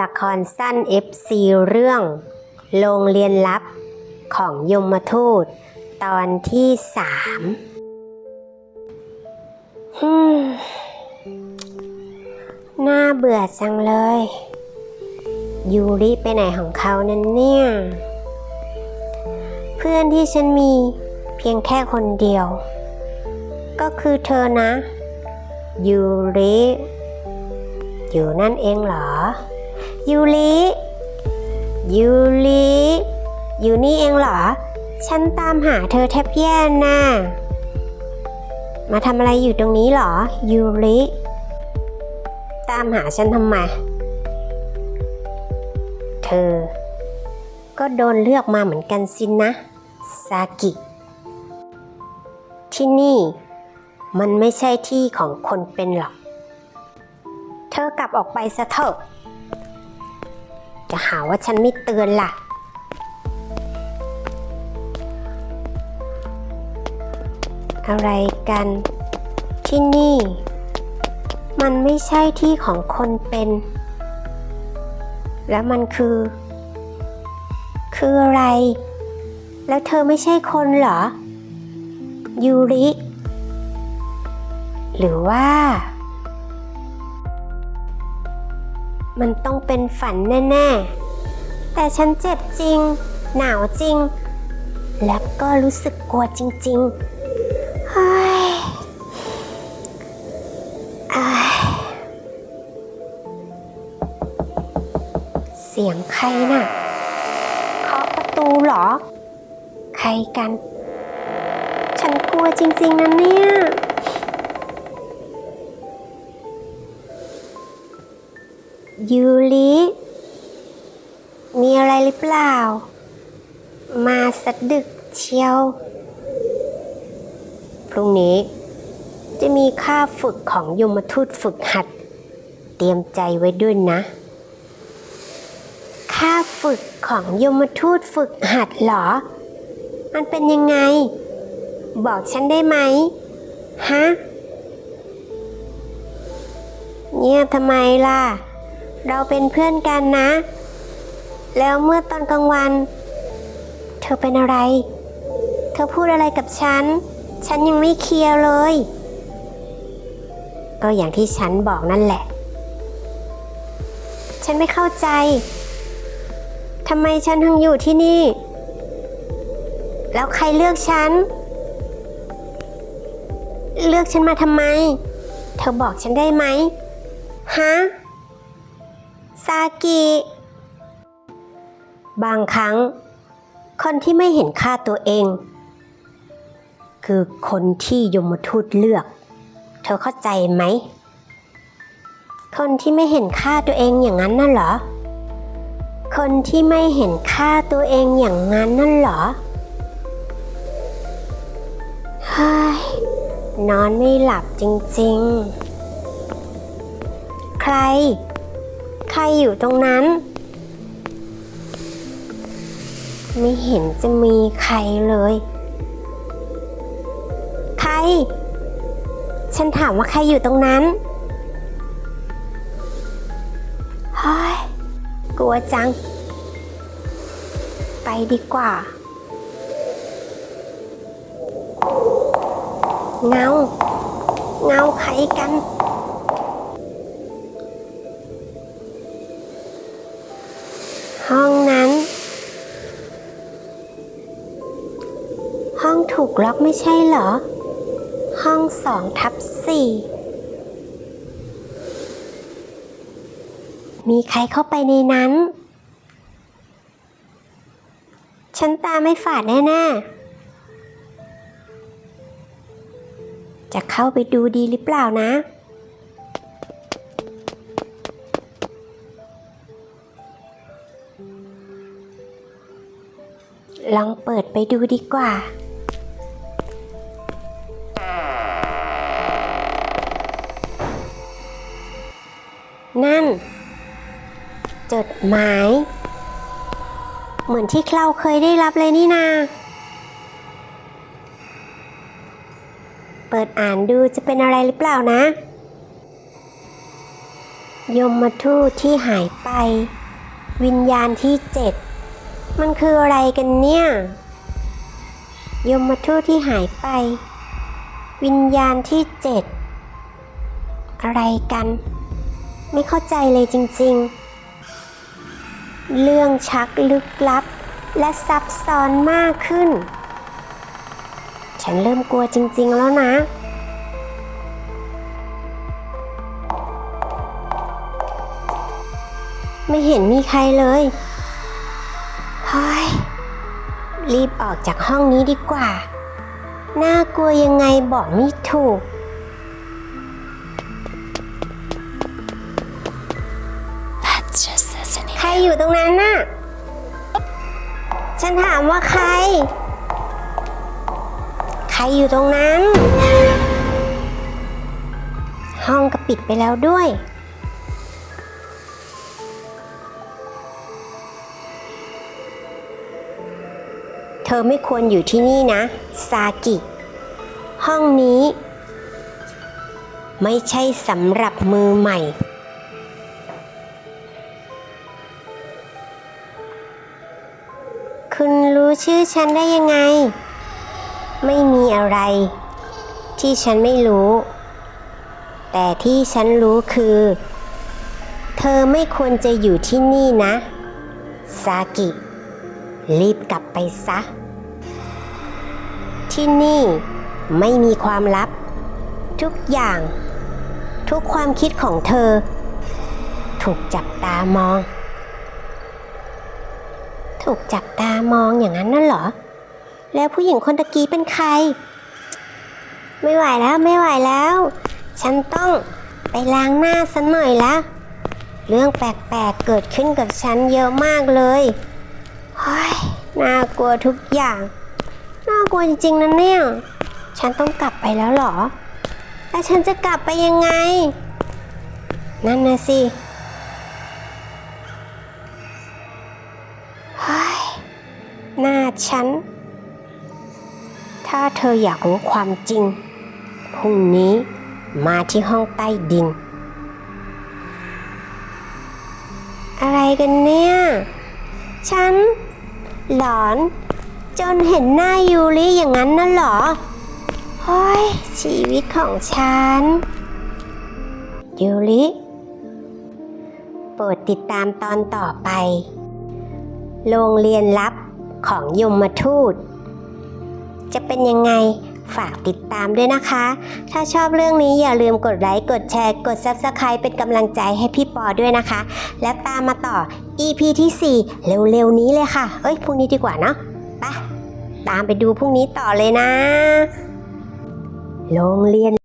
ละครสั้น FC เรื่อง โรงเรียนลับของยมทูต ตอนที่สามฮึมน่าเบื่อจังเลย ยูริไปไหนของเขานั้นเนี่ย เพื่อนที่ฉันมีเพียงแค่คนเดียว ก็คือเธอนะ ยูริ อยู่นั่นเองเหรอ ยูริยูริอยู่นี่เองเหรอ ฉันตามหาเธอแทบแย่น่ะมาทำอะไรอยู่ตรงนี้เหรอ ยูริ ตามหาฉันทำไม เธอ ก็โดนเลือกมาเหมือนกันสินะ ซากิ ที่นี่ มันไม่ใช่ที่ของคนเป็นหรอก เธอกลับออกไปซะเถอะ จะหาว่าฉันไม่เตือนล่ะ อะไรกัน ที่นี่ มันไม่ใช่ที่ของคนเป็น แล้วมันคือ คืออะไร แล้วเธอไม่ใช่คนเหรอ ยูริ หรือว่า มันต้องเป็นฝันแน่ๆ แต่ฉันเจ็บจริง หนาวจริง แล้วก็รู้สึกกลัวจริงๆเฮ้ยอ้ยเสียงใครน่ะเคาะประตูเหรอ ใครกัน ฉันกลัวจริงๆนะเนี่ย ยูริมีอะไรหรือเปล่า มาสะดึกเชียว พรุ่งนี้ จะมีค่าฝึกของยมทูตฝึกหัด เตรียมใจไว้ด้วยนะ ค่าฝึกของยมทูตฝึกหัดเหรอ มันเป็นยังไง บอกฉันได้ไหม ฮะเงียบทำไมล่ะ เราเป็นเพื่อนกันนะ แล้วเมื่อตอนกลางวัน เธอเป็นอะไร เธอพูดอะไรกับฉัน ฉันยังไม่เคลียร์เลย ก็อย่างที่ฉันบอกนั่นแหละ ฉันไม่เข้าใจทำไมฉันถึงอยู่ที่นี่ แล้วใครเลือกฉัน เลือกฉันมาทำไม เธอบอกฉันได้ไหมฮะ ซากิ บางครั้ง คนที่ไม่เห็นค่าตัวเอง คือคนที่ยมทูตเลือก เธอเข้าใจไหม คนที่ไม่เห็นค่าตัวเองอย่างนั้นน่ะเหรอ คนที่ไม่เห็นค่าตัวเองอย่างนั้นนั่นเหรอเฮ้ยนอนไม่หลับจริงๆ ใคร รอยู่ตรงนั้น ไม่เห็นจะมีใครเลย ใคร ฉันถามว่าใครอยู่ตรงนั้นเฮ้ยกลัวจัง ไปดีกว่า เงา เงาใครกัน ห้องถูกล็อกไม่ใช่เหรอ ห้องสองทับสี่มีใครเข้าไปในนั้น ฉันตาไม่ฝาดแน่ๆ จะเข้าไปดูดีหรือเปล่านะ ลองเปิดไปดูดีกว่า นั่น จดหมาย เหมือนที่เราเคยได้รับเลยนี่นา เปิดอ่านดูจะเป็นอะไรหรือเปล่านะ ยมทูตที่หายไป วิญญาณที่เจ็ด มันคืออะไรกันเนี่ย ยมทูตที่หายไป วิญญาณที่เจ็ดอะไรกัน ไม่เข้าใจเลยจริงๆ เรื่องชักลึกลับ และซับซ้อนมากขึ้น ฉันเริ่มกลัวจริง ๆ แล้วนะไม่เห็นมีใครเลยเฮ้ยรีบออกจากห้องนี้ดีกว่า น่ากลัวยังไงบอกไม่ถูก ใครอยู่ตรงนั้นน่ะ ฉันถามว่าใคร ใครอยู่ตรงนั้น ห้องก็ปิดไปแล้วด้วย เธอไม่ควรอยู่ที่นี่นะ ซากิ ห้องนี้ ไม่ใช่สำหรับมือใหม่ รู้ชื่อฉันได้ยังไง ไม่มีอะไร ที่ฉันไม่รู้ แต่ที่ฉันรู้คือ เธอไม่ควรจะอยู่ที่นี่นะ ซากิ รีบกลับไปซะ ที่นี่ไม่มีความลับ ทุกอย่าง ทุกความคิดของเธอ ถูกจับตามอง ถูกจับตามองอย่างนั้นน่ะเหรอ แล้วผู้หญิงคนตะกี้เป็นใคร ไม่ไหวแล้วไม่ไหวแล้ว ฉันต้องไปล้างหน้าสัหน่อยละเรื่องแปลกๆเกิดขึ้นกับฉันเยอะมากเลยเฮ้ยน่ากลัวทุกอย่าง น่ากลัวจริงๆนะเนี่ย ฉันต้องกลับไปแล้วเหรอแล้วฉันจะกลับไปยังไง นั่นนะสิาฉัน ถ้าเธออยากรู้ความจริง พรุ่งนี้มาที่ห้องใต้ดิน อะไรกันเนี่ย ฉัน หลอน จนเห็นหน้ายูริอย่างนั้นน่ะเหรอเฮ้ยชีวิตของฉัน ยูริโปรดติดตามตอนต่อไป โรงเรียนลับ ของยมมาทูต จะเป็นยังไงฝากติดตามด้วยนะคะ ถ้าชอบเรื่องนี้อย่าลืมกดไลค์ กดแชร์ กด Subscribe เป็นกำลังใจให้พี่ปอด้วยนะคะ แล้วตามมาต่อ EP ที่ 4 เร็วๆนี้เลยค่ะ เอ้ยพรุ่งนี้ดีกว่าเนาะไปตามไปดูพรุ่งนี้ต่อเลยนะ โรงเรียน